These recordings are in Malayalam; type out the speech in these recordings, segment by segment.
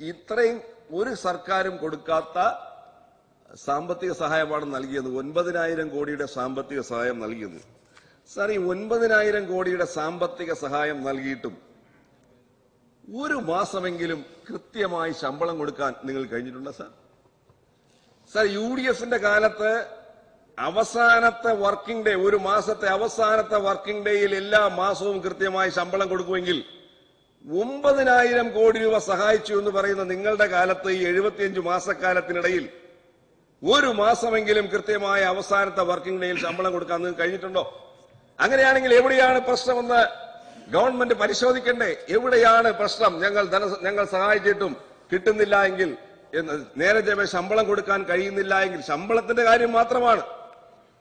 ഇത്രയും ഒരു സർക്കാരും കൊടുക്കാത്ത സാമ്പത്തിക സഹായമാണ് നൽകിയത്. ഒൻപതിനായിരം കോടിയുടെ സാമ്പത്തിക സഹായം നൽകിയത്. സാർ ഈ ഒൻപതിനായിരം കോടിയുടെ സാമ്പത്തിക സഹായം നൽകിയിട്ടും ഒരു മാസമെങ്കിലും കൃത്യമായി ശമ്പളം കൊടുക്കാൻ നിങ്ങൾ കഴിഞ്ഞിട്ടുണ്ടോ സാർ? സാർ യു ഡി എഫിന്റെ കാലത്ത് അവസാനത്തെ വർക്കിംഗ് ഡേ ഒരു മാസത്തെ അവസാനത്തെ വർക്കിംഗ് ഡേയിൽ എല്ലാ മാസവും കൃത്യമായി ശമ്പളം കൊടുക്കുമെങ്കിൽ ഒമ്പതിനായിരം കോടി രൂപ സഹായിച്ചു എന്ന് പറയുന്ന നിങ്ങളുടെ കാലത്ത് ഈ എഴുപത്തിയഞ്ച് മാസക്കാലത്തിനിടയിൽ ഒരു മാസമെങ്കിലും കൃത്യമായ അവസാനത്തെ വർക്കിംഗ് ഡേയിൽ ശമ്പളം കൊടുക്കാൻ കഴിഞ്ഞിട്ടുണ്ടോ? അങ്ങനെയാണെങ്കിൽ എവിടെയാണ് പ്രശ്നമെന്ന് ഗവൺമെന്റ് പരിശോധിക്കണ്ടേ? എവിടെയാണ് പ്രശ്നം? ഞങ്ങൾ ധന ഞങ്ങൾ സഹായിച്ചിട്ടും കിട്ടുന്നില്ല എങ്കിൽ എന്ന് ചെവേ ശമ്പളം കൊടുക്കാൻ കഴിയുന്നില്ല എങ്കിൽ ശമ്പളത്തിന്റെ കാര്യം മാത്രമാണ്.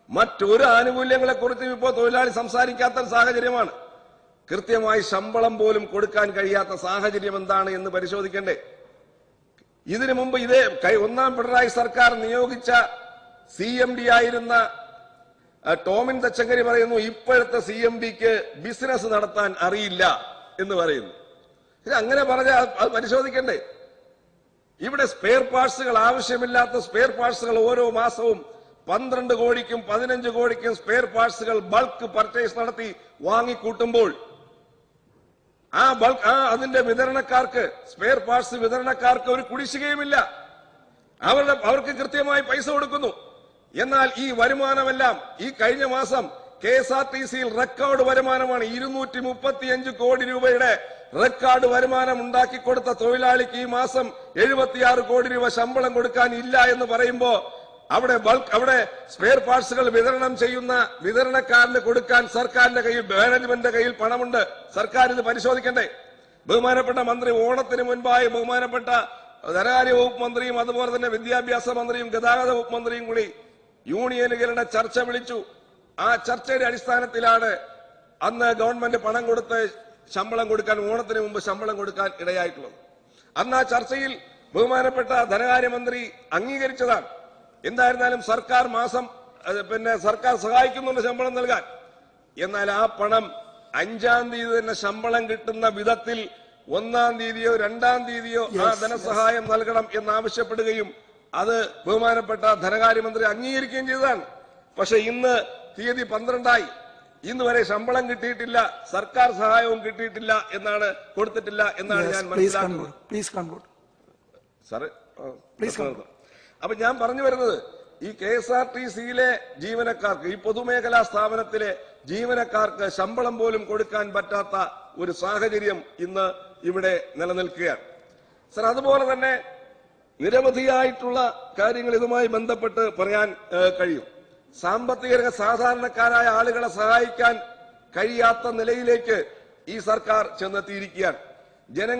മറ്റൊരു ആനുകൂല്യങ്ങളെ കുറിച്ച് ഇപ്പോൾ തൊഴിലാളി സംസാരിക്കാത്ത സാഹചര്യമാണ്. കൃത്യമായി ശമ്പളം പോലും കൊടുക്കാൻ കഴിയാത്ത സാഹചര്യം എന്താണ് എന്ന് പരിശോധിക്കണ്ടേ? ഇതിനു മുമ്പ് ഇതേ ഒന്നാം പിണറായി സർക്കാർ നിയോഗിച്ച സി എം ഡി ആയിരുന്ന ടോമിൻ തച്ചങ്കരി പറയുന്നു ഇപ്പോഴത്തെ സി എം ഡിക്ക് ബിസിനസ് നടത്താൻ അറിയില്ല എന്ന് പറയുന്നു. ഇത് അങ്ങനെ പറഞ്ഞ അത് പരിശോധിക്കണ്ടേ? ഇവിടെ സ്പെയർ പാർട്സുകൾ ആവശ്യമില്ലാത്ത സ്പെയർ പാർട്സുകൾ ഓരോ മാസവും പന്ത്രണ്ട് കോടിക്കും പതിനഞ്ച് കോടിക്കും സ്പെയർ പാർട്സുകൾ ബൾക്ക് പർച്ചേസ് നടത്തി വാങ്ങിക്കൂട്ടുമ്പോൾ ആ ബൾക്ക് ആ അതിന്റെ വിതരണക്കാർക്ക് സ്പെയർ പാർട്സ് വിതരണക്കാർക്ക് ഒരു കുടിശ്ശികയുമില്ല. അവരുടെ അവർക്ക് കൃത്യമായി പൈസ കൊടുക്കുന്നു. എന്നാൽ ഈ വരുമാനമെല്ലാം ഈ കഴിഞ്ഞ മാസം കെ എസ് ആർ ടി സിയിൽ റെക്കോർഡ് വരുമാനമാണ് ഇരുന്നൂറ്റി മുപ്പത്തിയഞ്ച് കോടി രൂപയുടെ റെക്കോർഡ് വരുമാനം ഉണ്ടാക്കി കൊടുത്ത തൊഴിലാളിക്ക് ഈ മാസം എഴുപത്തിയാറ് കോടി രൂപ ശമ്പളം കൊടുക്കാൻ ഇല്ല എന്ന് പറയുമ്പോ അവിടെ ബൾക്ക് അവിടെ സ്പെയർ പാർട്സുകൾ വിതരണം ചെയ്യുന്ന വിതരണക്കാരന് കൊടുക്കാൻ സർക്കാരിന്റെ കയ്യിൽ മാനേജ്മെന്റിന്റെ കയ്യിൽ പണമുണ്ട്. സർക്കാർ ഇത് പരിശോധിക്കണ്ടേ? ബഹുമാനപ്പെട്ട മന്ത്രി ഓണത്തിന് മുൻപായി ബഹുമാനപ്പെട്ട ധനകാര്യ വകുപ്പ് മന്ത്രിയും അതുപോലെ തന്നെ വിദ്യാഭ്യാസ മന്ത്രിയും ഗതാഗത വകുപ്പ് മന്ത്രിയും കൂടി യൂണിയനുകളുടെ ചർച്ച വിളിച്ചു. ആ ചർച്ചയുടെ അടിസ്ഥാനത്തിലാണ് അന്ന് ഗവൺമെന്റ് പണം കൊടുത്ത് ശമ്പളം കൊടുക്കാൻ ഓണത്തിന് മുമ്പ് ശമ്പളം കൊടുക്കാൻ ഇടയായിട്ടുള്ളത്. അന്ന് ആ ചർച്ചയിൽ ബഹുമാനപ്പെട്ട ധനകാര്യമന്ത്രി അംഗീകരിച്ചതാണ്. എന്തായിരുന്നാലും സർക്കാർ മാസം പിന്നെ സർക്കാർ സഹായിക്കുന്നുണ്ട് ശമ്പളം നൽകാൻ. എന്നാൽ ആ പണം അഞ്ചാം തീയതി തന്നെ ശമ്പളം കിട്ടുന്ന വിധത്തിൽ ഒന്നാം തീയതിയോ രണ്ടാം തീയതിയോ ആ ധനസഹായം നൽകണം എന്നാവശ്യപ്പെടുകയും അത് ബഹുമാനപ്പെട്ട ധനകാര്യമന്ത്രി അംഗീകരിക്കുകയും ചെയ്തതാണ്. പക്ഷെ ഇന്ന് തീയതി പന്ത്രണ്ടായി. ഇന്ന് വരെ ശമ്പളം കിട്ടിയിട്ടില്ല സർക്കാർ സഹായവും കിട്ടിയിട്ടില്ല എന്നാണ് കൊടുത്തിട്ടില്ല എന്നാണ് ഞാൻ പ്ലീസ് മനസ്സിലാക്കുന്നത്. സാറ് അപ്പൊ ഞാൻ പറഞ്ഞു വരുന്നത് ഈ കെ എസ് ആർ ടി സിയിലെ ജീവനക്കാർക്ക് ഈ പൊതുമേഖലാ സ്ഥാപനത്തിലെ ജീവനക്കാർക്ക് ശമ്പളം പോലും കൊടുക്കാൻ പറ്റാത്ത ഒരു സാഹചര്യം ഇന്ന് ഇവിടെ നിലനിൽക്കുകയാണ്. സർ അതുപോലെ തന്നെ നിരവധിയായിട്ടുള്ള കാര്യങ്ങൾ ഇതുമായി ബന്ധപ്പെട്ട് പറയാൻ കഴിയും. സാമ്പത്തിക സാധാരണക്കാരായ ആളുകളെ സഹായിക്കാൻ കഴിയാത്ത നിലയിലേക്ക് ഈ സർക്കാർ ചെന്നെത്തിയിരിക്കുകയാണ്. ജനങ്ങൾ